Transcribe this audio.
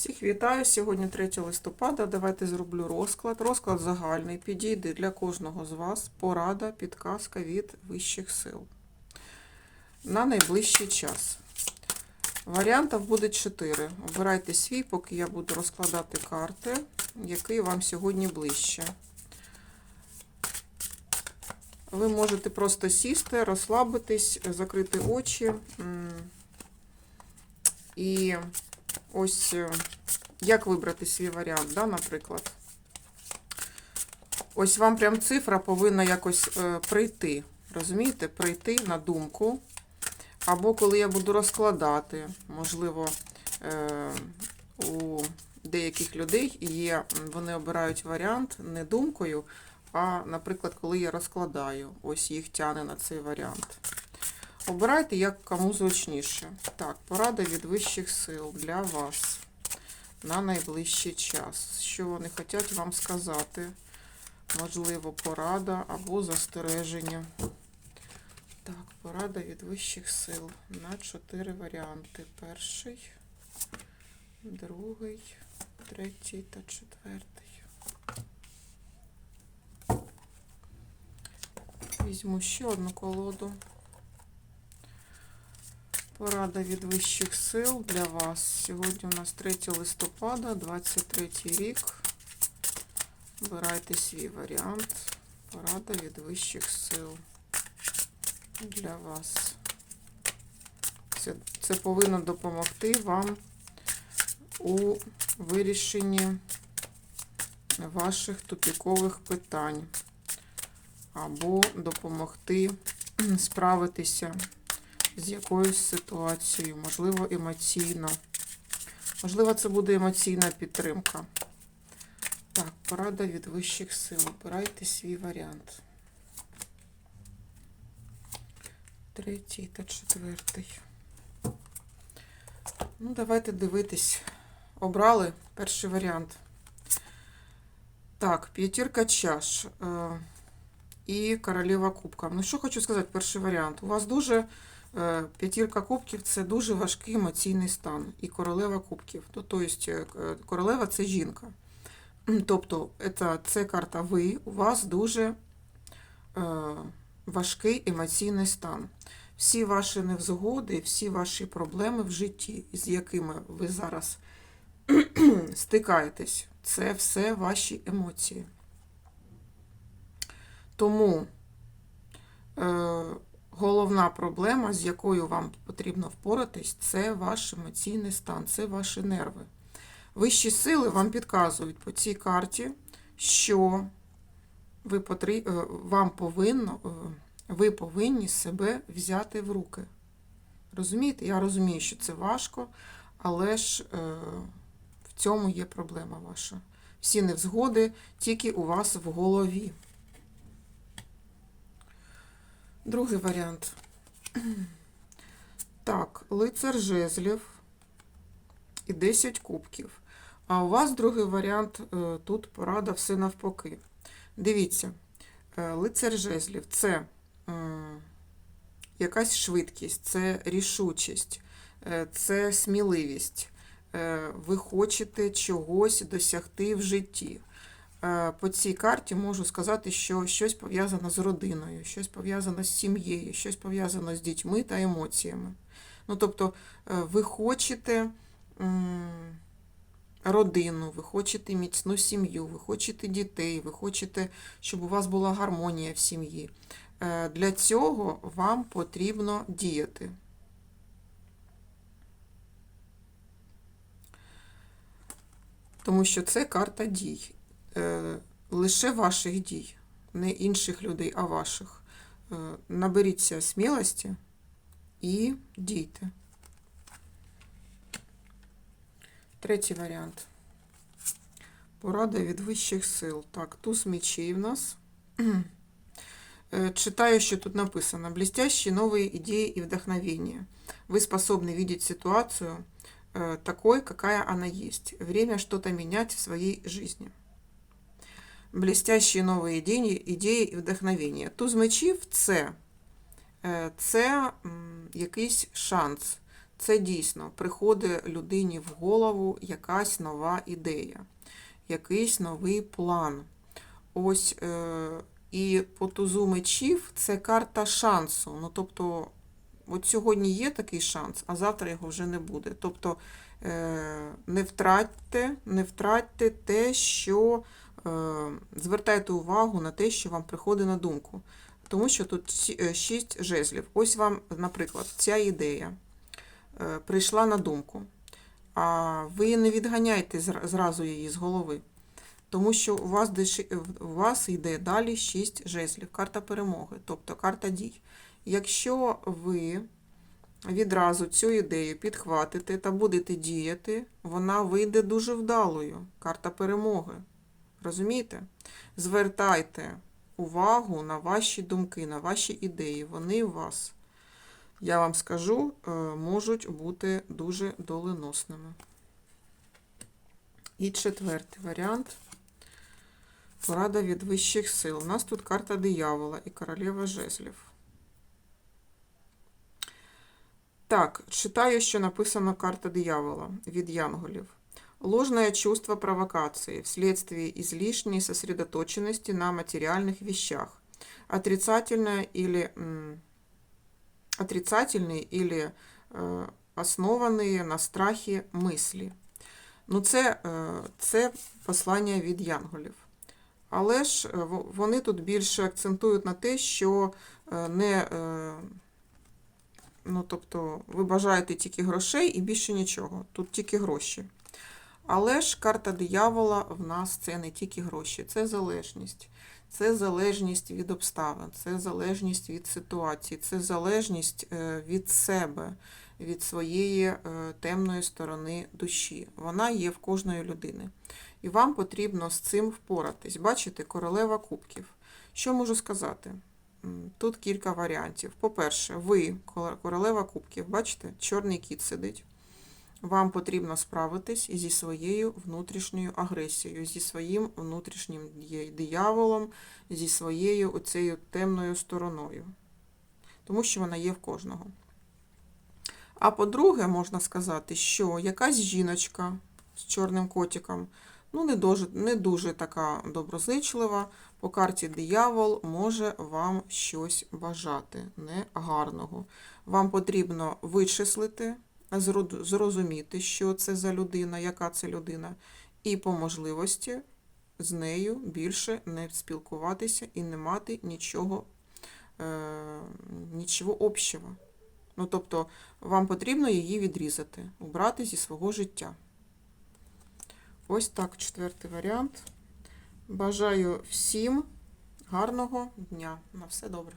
Всіх вітаю. Сьогодні 3 листопада. Давайте зроблю розклад. Розклад загальний підійде для кожного з вас. Порада, підказка від вищих сил на найближчий час. Варіантів буде 4. Обирайте свій, поки я буду розкладати карти, який вам сьогодні ближче. Ви можете просто сісти, розслабитись, закрити очі. І ось е, як вибрати свій варіант, да, наприклад. Ось вам прям цифра повинна якось е, прийти. Розумієте? Прийти на думку. Або коли я буду розкладати, можливо, е, у деяких людей є, вони обирають варіант не думкою, а, наприклад, коли я розкладаю, ось їх тяне на цей варіант. Обирайте, як кому зручніше. Так, порада від вищих сил для вас на найближчий час. Що вони хочуть вам сказати? Можливо, порада або застереження. Так, порада від вищих сил на чотири варіанти. Перший, другий, третій та четвертий. Візьму ще одну колоду. Порада від вищих сил для вас. Сьогодні у нас 3 листопада, 23 рік. Обирайте свій варіант. Порада від вищих сил для вас. Це, це повинно допомогти вам у вирішенні ваших тупікових питань або допомогти справитися з якоюсь ситуацією, можливо, емоційно. Можливо, це буде емоційна підтримка. Так, порада від вищих сил. Обирайте свій варіант. Третій та четвертий. Ну, давайте дивитись. Обрали перший варіант. Так, п'ятірка чаш е, і королева кубка. Ну, що хочу сказати, перший варіант. У вас дуже п'ятірка кубків це дуже важкий емоційний стан. І королева кубків. То, то е, королева це жінка. Тобто, це, карта ви, у вас дуже е, важкий емоційний стан. Всі ваші невзгоди, всі ваші проблеми в житті, з якими ви зараз стикаєтесь, це все ваші емоції. Тому е, головна проблема, з якою вам потрібно впоратись, це ваш емоційний стан, це ваші нерви. Вищі сили вам підказують по цій карті, що ви потріб... е, вам повинно, е, ви повинні себе взяти в руки. Розумієте? Я розумію, що це важко, але ж е, в цьому є проблема ваша. Всі невзгоди тільки у вас в голові. Другий варіант. Так, лицар жезлів і 10 кубків. А у вас другий варіант, е, тут порада все навпаки. Дивіться, е, лицар жезлів це м, якась швидкість, це рішучість, е, це сміливість. Е, Ви хочете чогось досягти в житті. Е, По цій карті можу сказати, що щось пов'язано з родиною, щось пов'язано з сім'єю, щось пов'язано з дітьми та емоціями. Ну, тобто, е, ви хочете родину, ви хочете міцну сім'ю, ви хочете дітей, ви хочете, щоб у вас була гармонія в сім'ї. Е, Для цього вам потрібно діяти. Тому що це карта дій. Е, Лише ваших дій, не інших людей, а ваших. Е, Наберіться смілості і дійте. Третій варіант. Порада від вищих сил. Так, туз мечей в нас. Э, Читаю, что тут написано. Блестящие новые идеи и вдохновения. Вы способны видеть ситуацию э, такой, какая она есть. Время что-то менять в своей жизни. Блестящі нові ідеї, ідеї і вдохновення. Туз мечів це, е, це якийсь шанс, це дійсно приходить людині в голову якась нова ідея, якийсь новий план. Ось е, і по тузу мечів це карта шансу. Ну, тобто, от сьогодні є такий шанс, а завтра його вже не буде. Тобто е, не втратьте, не втратьте те, що звертайте увагу на те, що вам приходить на думку. Тому що тут е, шість жезлів. Ось вам, наприклад, ця ідея е, прийшла на думку. А ви не відганяйте зразу її з голови. Тому що у вас, у вас йде далі 6 жезлів, карта перемоги, тобто карта дій. Якщо ви відразу цю ідею підхватите та будете діяти, вона вийде дуже вдалою. Карта перемоги. Розумієте? Звертайте увагу на ваші думки, на ваші ідеї. Вони у вас, я вам скажу, е, можуть бути дуже доленосними. І четвертий варіант. Порада від вищих сил. У нас тут карта диявола і королева жезлів. Так, читаю, що написано карта диявола від янголів. Ложное чувство провокации вследствие излишней сосредоточенности на материальных вещах. Отрицательное или, м, отрицательные или э, основанные на страхі мислі. Ну, це, е, це послання від янголів. Але ж е, во- вони тут більше акцентують на те, що е, не, е, ну, тобто, ви бажаєте тільки грошей і більше нічого. Тут тільки гроші. Але ж карта диявола в нас це не тільки гроші, це залежність. Це залежність від обставин, це залежність від ситуації, це залежність е, від себе, від своєї е, темної сторони душі. Вона є в кожної людини. І вам потрібно з цим впоратись. Бачите, королева кубків. Що можу сказати? Тут кілька варіантів. По-перше, ви, королева кубків, бачите, чорний кіт сидить. Вам потрібно справитись зі своєю внутрішньою агресією, зі своїм внутрішнім дияволом, зі своєю оцею темною стороною. Тому що вона є в кожного. А по-друге, можна сказати, що якась жіночка з чорним котиком, ну, не дуже, не дуже така доброзичлива, по карті диявол може вам щось бажати негарного. Вам потрібно вичислити, зрозуміти, що це за людина, яка це людина, і по можливості з нею більше не спілкуватися і не мати нічого, е, нічого общого. Ну, тобто, вам потрібно її відрізати, убрати зі свого життя. Ось так, четвертий варіант. Бажаю всім гарного дня. На все добре.